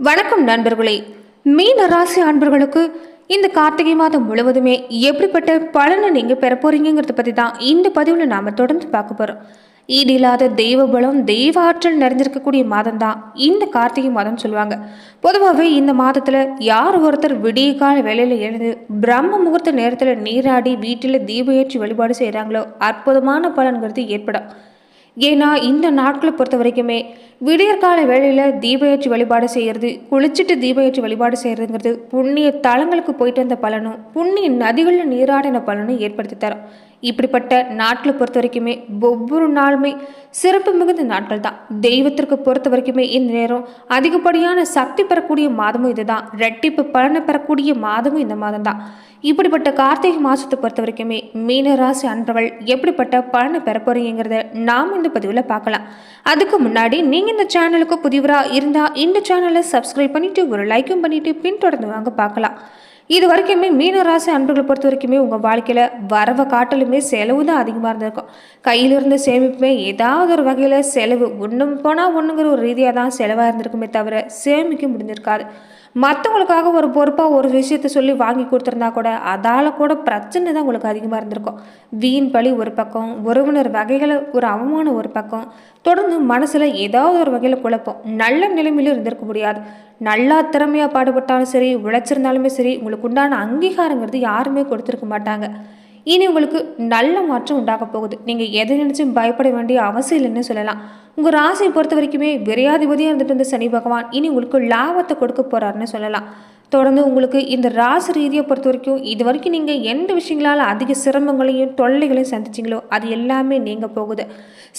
வணக்கம் நண்பர்களே. மீன ராசி அன்பர்களுக்கு இந்த கார்த்திகை மாதம் முழுவதுமே எப்படிப்பட்ட பலனை நீங்கள் பெற போறீங்கிறத பற்றி தான் இந்த பதிவில் நாம் தொடர்ந்து பார்க்க போகிறோம் ஈடில்லாத தெய்வ பலம் தெய்வ ஆற்றல் நிறைஞ்சிருக்கக்கூடிய மாதம் தான் இந்த கார்த்திகை மாதம் சொல்லுவாங்க. பொதுவாகவே இந்த மாதத்தில் யார் ஒருத்தர் விடிய கால வேலையில் எழுந்து பிரம்ம முகூர்த்த நேரத்தில் நீராடி வீட்டில் தீப ஏற்றி வழிபாடு செய்கிறாங்களோ அற்புதமான பலன்கிறது ஏற்படும். ஏன்னா இந்த நாட்களை பொறுத்த வரைக்குமே விடியற்கால வேளையில் தீப வழிபாடு செய்கிறது குளிச்சுட்டு தீப வழிபாடு செய்கிறதுங்கிறது புண்ணிய தலங்களுக்கு போயிட்டு வந்த பலனும் புண்ணிய நதிகளில் நீராடின பலனும் ஏற்படுத்தி தரும். இப்படிப்பட்ட நாட்களை பொறுத்த வரைக்குமே ஒவ்வொரு நாளுமே சிறப்பு மிகுந்த நாட்கள் தான். தெய்வத்திற்கு பொறுத்த வரைக்குமே இந்த நேரம் அதிகப்படியான சக்தி பெறக்கூடிய மாதமும் இதுதான். ரெட்டிப்பு பலனை பெறக்கூடிய மாதமும் இந்த மாதம் தான். இப்படிப்பட்ட கார்த்திகை மாதத்தை பொறுத்த வரைக்குமே மீனராசி அன்பர்கள் எப்படிப்பட்ட பலனை பெற போறீங்கிறத நாம் இந்த பதிவில் பார்க்கலாம். அதுக்கு முன்னாடி நீங்கள் இந்த சேனலுக்கு புதிவராக இருந்தால் இந்த சேனலை சப்ஸ்கிரைப் பண்ணிவிட்டு ஒரு லைக்கும் பண்ணிவிட்டு பின்தொடர்ந்து வாங்க பார்க்கலாம். இது வரைக்குமே மீனராசி அன்புகளை பொறுத்த வரைக்குமே உங்கள் வாழ்க்கையில் வரவை காட்டிலுமே செலவு தான் அதிகமாக இருந்திருக்கும். கையில் இருந்த சேமிப்புமே ஏதாவது ஒரு வகையில் செலவு. ஒன்றும் போனால் ஒன்றுங்கிற ஒரு ரீதியாக தான் செலவாக இருந்திருக்குமே தவிர சேமிக்க முடிஞ்சிருக்காது. மற்றவங்களுக்காக ஒரு பொறுப்பாக ஒரு விஷயத்தை சொல்லி வாங்கி கொடுத்துருந்தா கூட அதால் கூட பிரச்சனை தான் உங்களுக்கு அதிகமாக இருந்திருக்கும். வீண் பழி ஒரு பக்கம் உறவினர் வகைகளை ஒரு அவமானம் ஒரு பக்கம். தொடர்ந்து மனசில் ஏதாவது ஒரு வகையில் குழப்பம். நல்ல நிலைமையிலும் இருந்திருக்க முடியாது. நல்லா திறமையாக பாடுபட்டாலும் சரி உழைச்சிருந்தாலுமே சரி உங்களுக்கு உண்டான அங்கீகாரங்கிறது யாருமே கொடுத்துருக்க மாட்டாங்க. இனி உங்களுக்கு நல்ல மாற்றம் உண்டாக போகுது. நீங்கள் எதை நினச்சும் பயப்பட வேண்டிய அவசியம் இல்லைன்னு சொல்லலாம். உங்கள் ராசியை பொறுத்த வரைக்குமே விரையாதிபதியாக இருந்துட்டு இருந்த சனி பகவான் இனி உங்களுக்கு லாபத்தை கொடுக்க போகிறாருன்னு சொல்லலாம். தொடர்ந்து உங்களுக்கு இந்த ராசி ரீதியை பொறுத்த வரைக்கும் இது வரைக்கும் நீங்கள் எந்த விஷயங்களால் அதிக சிரமங்களையும் தொல்லைகளையும் சந்திச்சிங்களோ அது எல்லாமே நீங்கள் போகுது.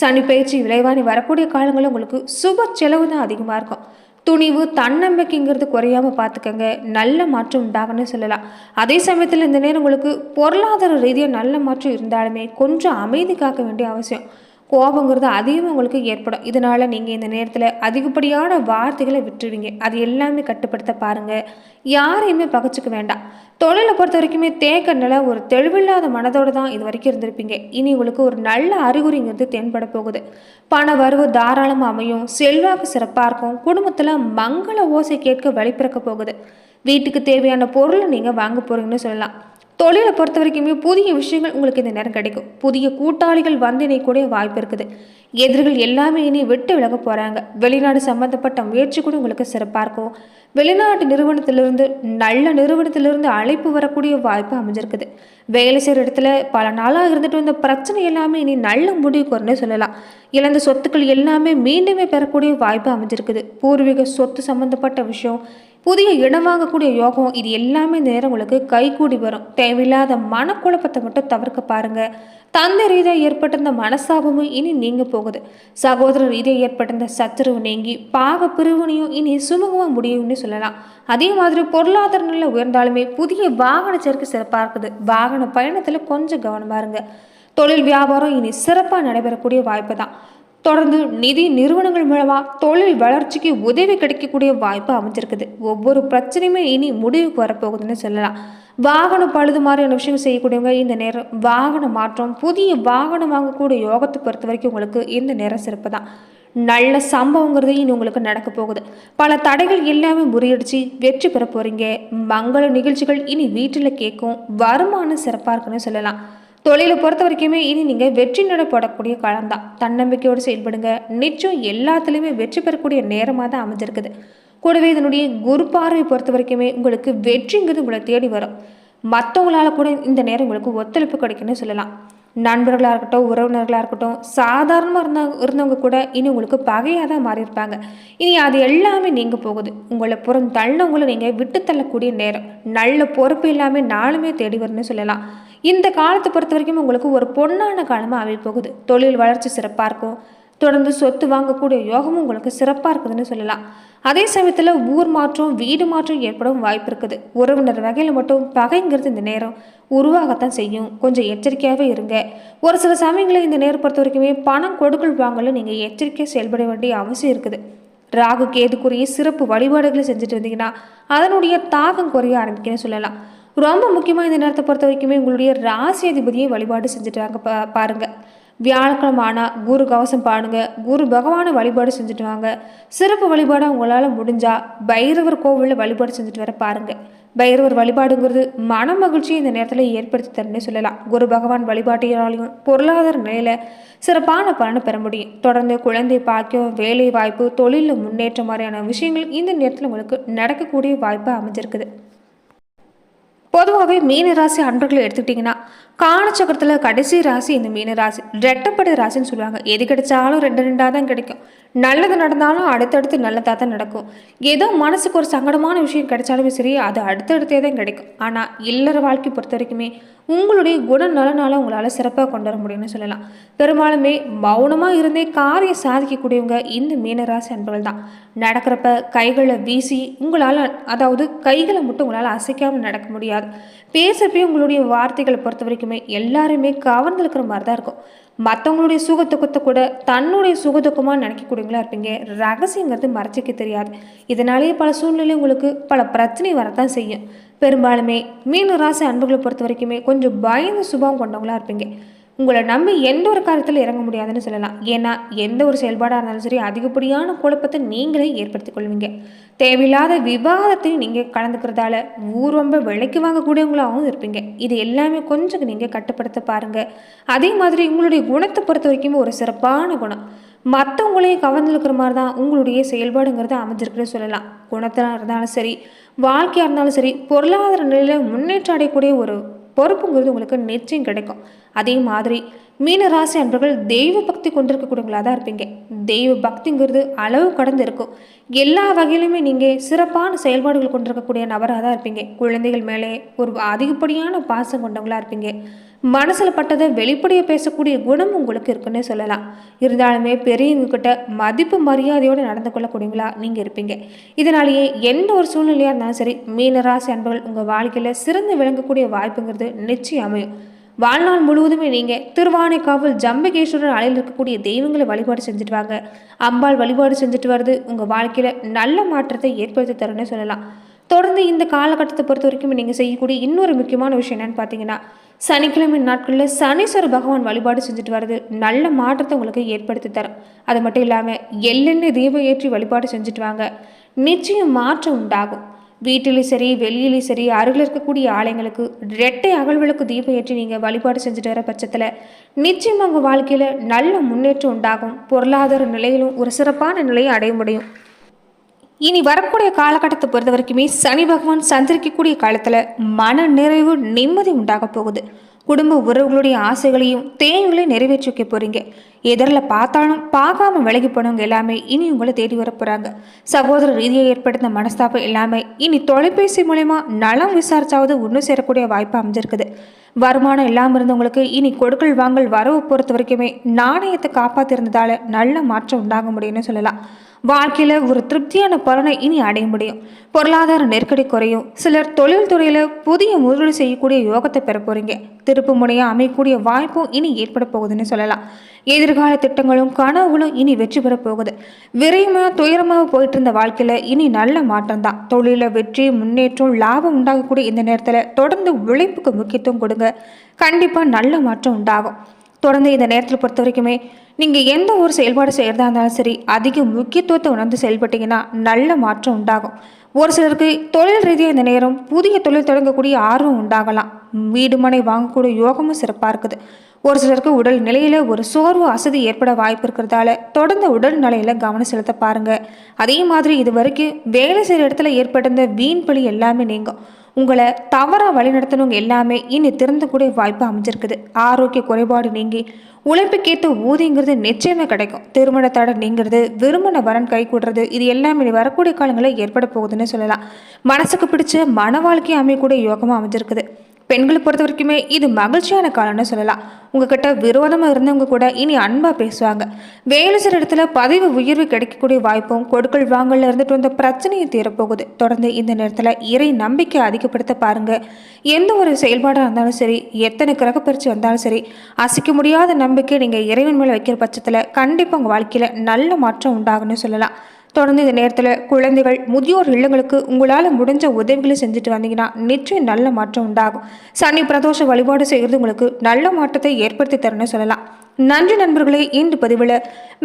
சனி பயிற்சி விளைவானி வரக்கூடிய காலங்களில் உங்களுக்கு சுப செலவு தான் அதிகமாக இருக்கும். துணிவு தன்னம்பிக்கைங்கிறது குறையாம பார்த்துக்கங்க நல்ல மாற்றம் உண்டாகனே சொல்லலாம். அதே சமயத்தில் இந்த நேரம் உங்களுக்கு பொருளாதார ரீதியாக நல்ல மாற்றம் இருந்தாலுமே கொஞ்சம் அமைதி காக்க வேண்டிய அவசியம். கோபங்கிறது அதிகம் உங்களுக்கு ஏற்படும். இதனால் நீங்கள் இந்த நேரத்தில் அதிகப்படியான வார்த்தைகளை விட்டுருவீங்க. அது எல்லாமே கட்டுப்படுத்த பாருங்கள் யாரையுமே பகச்சுக்க வேண்டாம். தொழிலை பொறுத்த வரைக்குமே தேக்க ஒரு தெளிவில்லாத மனதோடு தான் இது வரைக்கும் இருந்திருப்பீங்க. இனி உங்களுக்கு ஒரு நல்ல அறிகுறிங்கிறது தென்பட போகுது. பண வரவு தாராளமாக அமையும். செல்வாக்கு சிறப்பாக இருக்கும். குடும்பத்தில் மங்கள ஓசை கேட்க வழிபிறக்க போகுது. வீட்டுக்கு தேவையான பொருளை நீங்கள் வாங்க போகிறீங்கன்னு சொல்லலாம். தொழிலை பொறுத்த வரைக்குமே புதிய விஷயங்கள் உங்களுக்கு இந்த நேரம் கிடைக்கும். புதிய கூட்டாளிகள் வந்து இணைக்கூடிய வாய்ப்பு இருக்குது. எதிரிகள் எல்லாமே இனி விட்டு விலக போகிறாங்க வெளிநாடு சம்மந்தப்பட்ட முயற்சி கூட உங்களுக்கு சிறப்பாக இருக்கும். வெளிநாட்டு நிறுவனத்திலிருந்து நல்ல நிறுவனத்திலிருந்து அழைப்பு வரக்கூடிய வாய்ப்பு அமைஞ்சிருக்குது. வேலை செய்கிற இடத்துல பல நாளாக இருந்துட்டு வந்த பிரச்சனை எல்லாமே இனி நல்ல முடிவுக்கு சொல்லலாம். இழந்த சொத்துக்கள் எல்லாமே மீண்டுமே பெறக்கூடிய வாய்ப்பு அமைஞ்சிருக்குது. பூர்வீக சொத்து சம்மந்தப்பட்ட விஷயம் புதிய இடம் வாங்கக்கூடிய யோகம் இது எல்லாமே நேரம் உங்களுக்கு கைகூடி வரும். தேவையில்லாத மனக்குழப்பத்தை மட்டும் தவிர்க்க பாருங்க. தந்தை ரீதியாக ஏற்பட்டிருந்த மனசாபமும் இனி நீங்க போகுது. சகோதர ரீதியாக ஏற்பட்டிருந்த சத்துருவு நீங்கி பாக பிரிவினையும் இனி சுமூகமாக முடியும்னு சொல்லலாம். அதே மாதிரி பொருளாதார நிலை உயர்ந்தாலுமே புதிய வாகன சேர்க்கை சிறப்பாக இருக்குது. வாகன பயணத்தில் கொஞ்சம் கவனமாக இருங்க. தொழில் வியாபாரம் இனி சிறப்பாக நடைபெறக்கூடிய வாய்ப்பு தான். தொடர்ந்து நிதி நிறுவனங்கள் மூலமாக தொழில் வளர்ச்சிக்கு உதவி கிடைக்கக்கூடிய வாய்ப்பு அமைஞ்சிருக்குது. ஒவ்வொரு பிரச்சனையுமே இனி முடிவுக்கு வரப்போகுதுன்னு சொல்லலாம். வாகனம் பழுது மாதிரியான விஷயம் செய்யக்கூடியவங்க இந்த நேரம் வாகன மாற்றம் புதிய வாகனம் வாங்கக்கூடிய யோகத்தை பொறுத்த வரைக்கும் உங்களுக்கு இந்த நேரம் சிறப்பு தான். நல்ல சம்பவங்கிறது இனி உங்களுக்கு நடக்க போகுது. பல தடைகள் எல்லாமே முறியடிச்சு வெற்றி பெற போறீங்க. மங்கள நிகழ்ச்சிகள் இனி வீட்டில் கேட்கும். வருமானம் சிறப்பாக இருக்குன்னு சொல்லலாம். தொழிலை பொறுத்த வரைக்குமே இனி நீங்கள் வெற்றி நடப்படக்கூடிய காலம் தான் தன்னம்பிக்கையோடு செயல்படுங்க. நிச்சயம் எல்லாத்துலேயுமே வெற்றி பெறக்கூடிய நேரமாக தான் அமைஞ்சிருக்குது. கூடவே இதனுடைய குரு பார்வை பொறுத்த வரைக்குமே உங்களுக்கு வெற்றிங்கிறது உங்களை தேடி வரும். மற்றவங்களால் கூட இந்த நேரம் உங்களுக்கு ஒத்துழைப்பு கிடைக்கும்னு சொல்லலாம். நண்பர்களாக இருக்கட்டும் உறவினர்களாக இருக்கட்டும் சாதாரணமாக இருந்தவங்க இருந்தவங்க கூட இனி உங்களுக்கு பகையாக தான் மாறியிருப்பாங்க. இனி அது எல்லாமே நீங்கள் போகுது. உங்களை புறம் தள்ளவங்களை நீங்கள் விட்டு தள்ளக்கூடிய நேரம். நல்ல பொறுப்பு எல்லாமே நாளுமே தேடி வரும்னு சொல்லலாம். இந்த காலத்தை பொறுத்த வரைக்கும் உங்களுக்கு ஒரு பொன்னான காலமாக அமைய போகுது. தொழில் வளர்ச்சி சிறப்பாக இருக்கும். தொடர்ந்து சொத்து வாங்கக்கூடிய யோகமும் உங்களுக்கு சிறப்பாக இருக்குதுன்னு சொல்லலாம். அதே சமயத்தில் ஊர் மாற்றம் வீடு மாற்றம் ஏற்படவும் வாய்ப்பு இருக்குது. உறவினர் வகையில் மட்டும் பகைங்கிறது இந்த நேரம் உருவாகத்தான் செய்யும். கொஞ்சம் எச்சரிக்கையாகவே இருங்க. ஒரு சில சமயங்களில் இந்த நேரம் பொறுத்த வரைக்குமே பணம் கொடுக்கல் வாங்கல நீங்கள் எச்சரிக்கையாக செயல்பட வேண்டிய அவசியம் இருக்குது. ராகு கேதுக்குரிய சிறப்பு வழிபாடுகளை செஞ்சுட்டு வந்தீங்கன்னா அதனுடைய தாகம் குறைய ஆரம்பிக்கணும்னு சொல்லலாம். ரொம்ப முக்கியமாக இந்த நேரத்தை பொறுத்த வரைக்குமே உங்களுடைய ராசி அதிபதியை வழிபாடு செஞ்சுட்டு வாங்க பா பாருங்கள் வியாழக்கிழமை ஆனால் குரு கவசம் பாடுங்க குரு பகவானை வழிபாடு செஞ்சுட்டு வாங்க சிறப்பு வழிபாடாக உங்களால் முடிஞ்சால் பைரவர் கோவிலில் வழிபாடு செஞ்சுட்டு வர பாருங்கள் பைரவர் வழிபாடுங்கிறது மன மகிழ்ச்சியை இந்த நேரத்தில் ஏற்படுத்தி தரணும்னு சொல்லலாம். குரு பகவான் வழிபாட்டினாலையும் பொருளாதார நிலையில் சிறப்பான பலனை பெற முடியும். தொடர்ந்து குழந்தை பாக்கியம் வேலை வாய்ப்பு தொழிலில் முன்னேற்றம் மாதிரியான விஷயங்கள் இந்த நேரத்தில் உங்களுக்கு நடக்கக்கூடிய வாய்ப்பு அமைஞ்சிருக்குது. பொதுவாகவே மீன ராசி அன்பர்களை எடுத்துக்கிட்டிங்கன்னா காலச்சக்கரத்தில் கடைசி ராசி இந்த மீன ராசி. ரெட்டப்படை ராசின்னு சொல்லுவாங்க. எது கிடைச்சாலும் ரெண்டு ரெண்டாக தான் கிடைக்கும். நல்லது நடந்தாலும் அடுத்தடுத்து நல்லதாக தான் நடக்கும். ஏதோ மனசுக்கு ஒரு சங்கடமான விஷயம் கிடைச்சாலுமே சரி அது அடுத்தடுத்தே தான் கிடைக்கும். ஆனால் இல்லற வாழ்க்கை பொறுத்த வரைக்குமே உங்களுடைய குணநலனால் உங்களால் சிறப்பாக கொண்டு வர முடியும்னு சொல்லலாம். பெரும்பாலுமே மௌனமாக இருந்தே காரியம் சாதிக்கக்கூடியவங்க இந்த மீனராசி அன்பர்கள் தான். நடக்கிறப்ப கைகளை வீசி உங்களால் அதாவது கைகளை மட்டும் உங்களால் அசைக்காமல் நடக்க முடியாது. பேசப்பே உங்களுடைய வார்த்தைகளை பொறுத்த வரைக்கும் எல்லாருமே கவர்ந்து இருக்கிற மாதிரி தான் இருக்கும் மற்றவங்களுடைய சுகத்துக்கத்தை கூட தன்னுடைய சுகதுக்கமாக நினைக்கக்கூடியவங்களா இருப்பீங்க. ரகசியங்கிறது மறைச்சிக்க தெரியாது. இதனாலேயே பல சூழ்நிலை உங்களுக்கு பல பிரச்சனை வரத்தான் செய்யும். பெரும்பாலுமே மீன ராசி அன்புகளை பொறுத்த வரைக்குமே கொஞ்சம் பயந்து சுபாவம் கொண்டவங்களா இருப்பீங்க. உங்களை நம்பி எந்த ஒரு காரியத்தில் இறங்க முடியாதுன்னு சொல்லலாம். ஏன்னா எந்த ஒரு செயல்பாடாக இருந்தாலும் சரி அதிகப்படியான குழப்பத்தை நீங்களே ஏற்படுத்திக் கொள்வீங்க. தேவையில்லாத விவாதத்தையும் நீங்கள் கலந்துக்கிறதால ஊர் ரொம்ப விலைக்கு வாங்கக்கூடியவங்களாகவும் இருப்பீங்க. இது எல்லாமே கொஞ்சம் நீங்கள் கட்டுப்படுத்த பாருங்கள் அதே மாதிரி உங்களுடைய குணத்தை பொறுத்த வரைக்கும் ஒரு சிறப்பான குணம். மற்றவங்களையும் கவர்ந்துருக்கிற மாதிரி தான் உங்களுடைய செயல்பாடுங்கிறது அமைஞ்சிருக்குன்னு சொல்லலாம். குணத்தில் இருந்தாலும் சரி வாழ்க்கையாக இருந்தாலும் சரி பொருளாதார நிலையில் முன்னேற்றம் அடையக்கூடிய ஒரு பொறுப்புங்கிறது உங்களுக்கு நிச்சயம் கிடைக்கும். அதே மாதிரி மீன ராசி அன்பர்கள் தெய்வ பக்தி கொண்டிருக்கக்கூடியவங்களாக தான் இருப்பீங்க. தெய்வ பக்திங்கிறது அளவு கடந்து இருக்கும். எல்லா வகையிலுமே நீங்கள் சிறப்பான செயல்பாடுகள் கொண்டிருக்கக்கூடிய நபராக தான் இருப்பீங்க. குழந்தைகள் மேலே ஒரு அதிகப்படியான பாசம் கொண்டவங்களாக இருப்பீங்க. மனசில் பட்டதை வெளிப்படையாக பேசக்கூடிய குணம் உங்களுக்கு இருக்குன்னே சொல்லலாம். இருந்தாலுமே பெரியவங்கக்கிட்ட மதிப்பு மரியாதையோடு நடந்து கொள்ளக்கூடியவங்களா நீங்கள் இருப்பீங்க. இதனாலேயே எந்த ஒரு சூழ்நிலையாக இருந்தாலும் சரி மீனராசி அன்பர்கள் உங்கள் வாழ்க்கையில் சிறந்து விளங்கக்கூடிய வாய்ப்புங்கிறது நிச்சயம் அமையும். வாழ்நாள் முழுவதுமே நீங்கள் திருவானைக்காவல் ஜம்பகேஸ்வரர் அலையில் இருக்கக்கூடிய தெய்வங்களை வழிபாடு செஞ்சுட்டு வாங்க. அம்பாள் வழிபாடு செஞ்சுட்டு வருது உங்கள் வாழ்க்கையில் நல்ல மாற்றத்தை ஏற்படுத்தி தரும்னு சொல்லலாம். தொடர்ந்து இந்த காலகட்டத்தை பொறுத்த வரைக்கும் நீங்கள் செய்யக்கூடிய இன்னொரு முக்கியமான விஷயம் என்னென்னு பார்த்தீங்கன்னா சனிக்கிழமை நாட்களில் சனீஸ்வர பகவான் வழிபாடு செஞ்சுட்டு வர்றது நல்ல மாற்றத்தை உங்களுக்கு ஏற்படுத்தி தரும். அது மட்டும் இல்லாமல் எள்ளெண்ணெய் தீபம் ஏற்றி வழிபாடு செஞ்சுட்டு வாங்க. நிச்சயம் மாற்றம் உண்டாகும். வீட்டிலையும் சரி வெளியிலையும் சரி அருகில் இருக்கக்கூடிய ஆலயங்களுக்கு ரெட்டை அகழ்வுகளுக்கு தீபம் ஏற்றி நீங்கள் வழிபாடு செஞ்சுட்டு வர பட்சத்தில் நிச்சயம் உங்கள் வாழ்க்கையில் நல்ல முன்னேற்றம் உண்டாகும். பொருளாதார நிலையிலும் ஒரு சிறப்பான நிலையை அடைய முடியும். இனி வரக்கூடிய காலகட்டத்தை பொறுத்த வரைக்குமே சனி பகவான் சந்திரிக்கக்கூடிய காலத்தில் மன நிறைவு நிம்மதி உண்டாக போகுது. குடும்ப உறவுகளுடைய ஆசைகளையும் தேவைகளையும் நிறைவேற்றி வைக்க போகிறீங்க எதிரில் பார்த்தாலும் பார்க்காம விலகி போனவங்க எல்லாமே இனி உங்களை தேடி வர போகிறாங்க சகோதர ரீதியாக ஏற்படுத்த மனஸ்தாபம் எல்லாமே இனி தொலைபேசி மூலயமா நலம் விசாரிச்சாவது ஒன்று சேரக்கூடிய வாய்ப்பு அமைஞ்சிருக்குது. வருமானம் இல்லாமல் இருந்தவங்களுக்கு இனி கொடுக்கல் வாங்கல் வரவு பொறுத்த வரைக்குமே நாணயத்தை காப்பாற்றிருந்ததால் நல்ல மாற்றம் உண்டாக முடியும்னு சொல்லலாம். வாழ்க்கையில் ஒரு திருப்தியான பலனை இனி அடைய முடியும். பொருளாதார நெருக்கடி குறையும். சிலர் தொழில் துறையில் புதிய முதலீடு செய்யக்கூடிய யோகத்தை பெற போகிறீங்க திருப்பு முனையாக அமையக்கூடிய வாய்ப்பும் இனி ஏற்பட போகுதுன்னு சொல்லலாம். எதிர்கால திட்டங்களும் கனவுகளும் இனி வெற்றி பெற போகுது. விரைமாக துயரமாக போயிட்டு இருந்த வாழ்க்கையில் இனி நல்ல மாற்றம் தான். தொழிலில் வெற்றி முன்னேற்றம் லாபம் உண்டாகக்கூடிய இந்த நேரத்தில் தொடர்ந்து உழைப்புக்கு முக்கியத்துவம் கொடுங்க. கண்டிப்பாக நல்ல மாற்றம் உண்டாகும். தொடர்ந்து இந்த நேரத்தில் பொறுத்த வரைக்குமே நீங்கள் எந்த ஒரு செயல்பாடு செய்கிறதா இருந்தாலும் சரி அதிக முக்கியத்துவத்தை உணர்ந்து செயல்பட்டீங்கன்னா நல்ல மாற்றம் உண்டாகும். ஒரு சிலருக்கு தொழில் ரீதியாக இந்த நேரம் புதிய தொழில் தொடங்கக்கூடிய ஆர்வம் உண்டாகலாம். வீடு மனை வாங்கக்கூடிய யோகமும் சிறப்பாக இருக்குது. ஒரு சிலருக்கு உடல் நிலையில் ஒரு சோர்வு அசதி ஏற்பட வாய்ப்பு இருக்கிறதால தொடர்ந்து உடல் நிலையில் கவனம் செலுத்த பாருங்கள் அதே மாதிரி இது வரைக்கும் வேலை செய்கிற இடத்துல ஏற்பட்டிருந்த வீண் பழி எல்லாமே நீங்கும். உங்களை தவறாக வழிநடத்தினவங்க எல்லாமே இனி திறந்தக்கூடிய வாய்ப்பு அமைஞ்சிருக்குது. ஆரோக்கிய குறைபாடு நீங்கி உழைப்புக்கேற்ற ஊதியங்கிறது நிச்சயமே கிடைக்கும். திருமண தடை நீங்கிறது விரும்பின வரன் கை கூடுறது இது எல்லாமே இனி வரக்கூடிய காலங்களில் ஏற்பட போகுதுன்னு சொல்லலாம். மனசுக்கு பிடிச்ச மன வாழ்க்கையை அமையக்கூடிய யோகமாக அமைஞ்சிருக்குது. பெண்களை பொறுத்த வரைக்குமே இது மகிழ்ச்சியான காலம்னு சொல்லலாம். உங்ககிட்ட விரோதமாக இருந்தவங்க கூட இனி அன்பாக பேசுவாங்க. வேலை செய்கிற இடத்துல பதவி உயர்வு கிடைக்கக்கூடிய வாய்ப்பும் கொடுக்கல் வாங்கல இருந்துட்டு வந்த பிரச்சனையும் தீரப்போகுது. தொடர்ந்து இந்த நேரத்தில் இறை நம்பிக்கை அதிகப்படுத்த பாருங்க. எந்த ஒரு செயல்பாடாக இருந்தாலும் சரி எத்தனை கிரக கிரகப்பரிச்சு வந்தாலும் சரி அசைக்க முடியாத நம்பிக்கை நீங்கள் இறைவன் மேலே வைக்கிற பட்சத்தில் கண்டிப்பாக உங்கள் வாழ்க்கையில் நல்ல மாற்றம் உண்டாகும்னு சொல்லலாம். தொடர்ந்து இந்த நேரத்தில் குழந்தைகள் முதியோர் இல்லங்களுக்கு உங்களால் முடிஞ்ச உதவிகளை செஞ்சுட்டு வந்தீங்கன்னா நிச்சயம் நல்ல மாற்றம் உண்டாகும். சனி பிரதோஷ வழிபாடு செய்கிறது உங்களுக்கு நல்ல மாற்றத்தை ஏற்படுத்தி தரணும்னு சொல்லலாம். நன்றி நண்பர்களே இன்று பதிவில்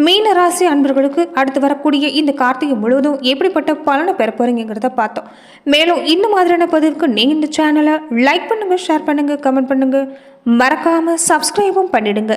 மீனராசி அன்பர்களுக்கு அடுத்து வரக்கூடிய இந்த கார்த்திகை முழுவதும் எப்படிப்பட்ட பலனை பெற போகிறீங்கிறத பார்த்தோம். மேலும் இந்த மாதிரியான பதிவுக்கு நீங்கள் இந்த சேனலை லைக் பண்ணுங்க ஷேர் பண்ணுங்கள் கமெண்ட் பண்ணுங்கள் மறக்காமல் சப்ஸ்கிரைபும் பண்ணிடுங்க.